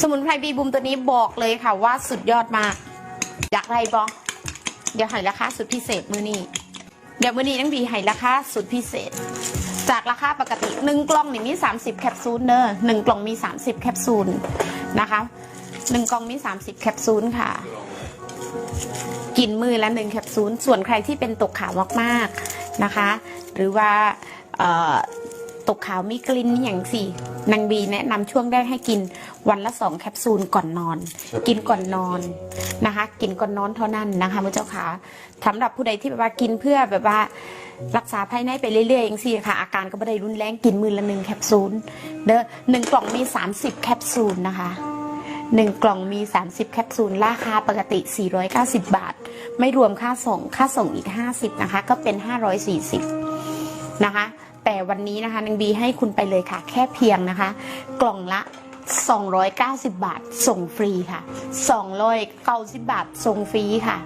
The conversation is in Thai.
สมุนไพรบีบูมตัวนี้บอกเลยค่ะว่าสุดยอดมาก อยากไรบอเดี๋ยวให้ราคาสุดพิเศษมือนี้ เดี๋ยวมือนี้นังบีให้ราคาสุดพิเศษ จากราคาปกติหนึ่งกล่องนี่มี 30 แคปซูลเนอะหนึ่งกล่องมี 30 แคปซูลนะคะหนึ่งกล่องมี 30 แคปซูลค่ะ กินมือละหนึ่งแคปซูล ส่วนใครที่เป็นตกขาวมากๆนะคะ หรือว่า ตกขาวมีกลิ่นอย่างสี่นางบีแนะนำช่วงแรกให้กินวันละสองแคปซูลก่อนนอน กินก่อนนอนนะคะ กินก่อนนอนเท่านั้นนะคะมือเจ้าขาสำหรับผู้ใดที่แบบว่ากินเพื่อแบบว่ารักษาภายในไปเรื่อยๆอย่างสี่ค่ะ อาการก็ไม่ได้รุนแรงกินมือละหนึ่งแคปซูลเด้อหนึ่งกล่องมี 30 แคปซูลนะคะหนึ่งกล่องมี 30 แคปซูล ราคาปกติ 490 บาท ไม่รวมค่าส่ง ค่าส่งอีก 50 นะคะ ก็เป็น 540 นะคะ แต่วันนี้นะคะนางบีให้คุณไปเลยค่ะ แค่เพียงนะคะ กล่องละ 290 บาทส่งฟรีค่ะ 290 บาทส่งฟรีค่ะ